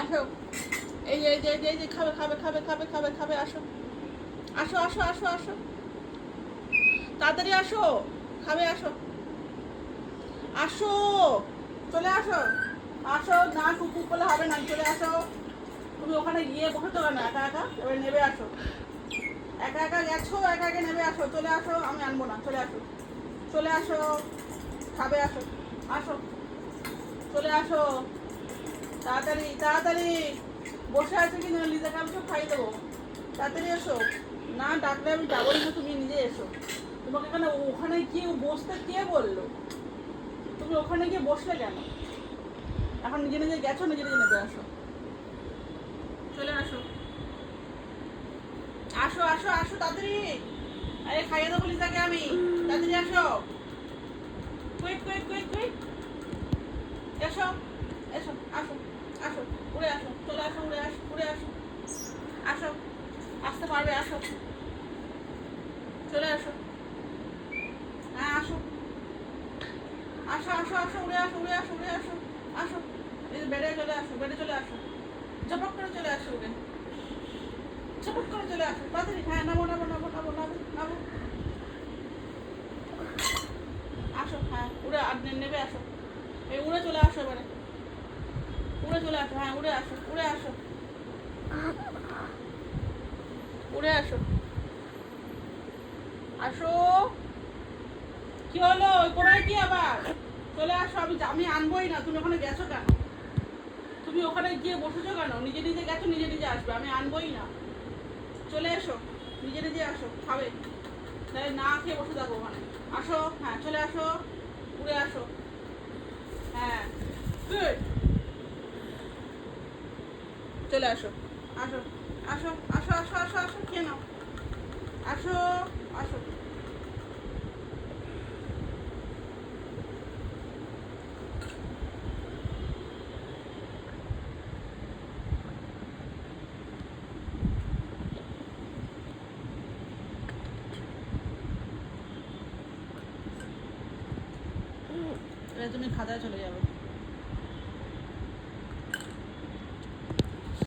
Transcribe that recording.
আসো। এই যে এই যে এই যে, খাবে খাবে খাবে খাবে খাবে খাবে আসো। আসো আসো আসো আসো। তাড়াতাড়ি আসো। খাবে আসো। আসো। চলে আসো। আসো না কুকুর করলে হবে না চলে আসো। তুমি ওখানে গিয়ে বসেছো কেন একা একা? এবার নেবে আসো। একা একা গেছো একা একা নেবে আসো। চলে আসো আমি আনব না চলে আসো। চলে আসো। খাবে আসো। আসো। চলে আসো। তাড়াতাড়ি তাড়াতাড়ি। বসে আছে কি না? আমি সব খাই দেবো। তাড়াতাড়ি এসো। না ডাকলে আমি যাবোই না, তুমি নিজে এসো। তোমাকে এখানে ওখানে গিয়ে বসতে কে বলল? তুমি ওখানে গিয়ে বসলে কেন? এখন নিজে নিজে গেছো, নিজে নিজে নেবে আসো। চলে আসো। আসো আসো আসো তাড়াতাড়ি। আরে খাইয়ে দেবো লিজাকে আমি। তাড়াতাড়ি আসো। কুইক কুইক কুইক কুইক এসো এসো আসো আসো উড়ে আসো, চলে আসো উড়ে আসো উড়ে আসো। আসো, আসতে পারবে, আসো। চলে আসো। হ্যাঁ আসো। আসো আসো আসো উড়ে আসো উড়ে আসো উড়ে আসো। আসো। এই বেডে চলে আসো, বেডে চলে আসো। ঝপক করে চলে আসো উড়ে ঝপক করে চলে আসো, তাড়াতাড়ি। হ্যাঁ নামো নামো নামো নামো নামো নামো। আসো হ্যাঁ উড়ে আর নেবে, আসো। এই উড়ে চলে আসো এবারে। উড়ে চলে আসো হ্যাঁ উড়ে আসো উড়ে আসো। উড়ে আসো। আসো। কি হলো? কোনায় কি আবার? চলে আসো, আমি আমি আনবোই না, তুমি ওখানে গেছো কেন? তুমি ওখানে গিয়ে বসেছো কেন? নিজে নিজে গেছো, নিজে নিজে আসবে, আমি আনবোই না। চলে এসো, নিজে নিজে আসো, খাবে। তাহলে না খেয়ে বসে থাকো ওখানে। আসো হ্যাঁ চলে আসো, উড়ে আসো। হ্যাঁ গুড। চলে আসো। আসো আসো আসো আসো আসো আসো, খেয়ে নাও। আসো আসো। তুমি খাতায় চলে যাবে।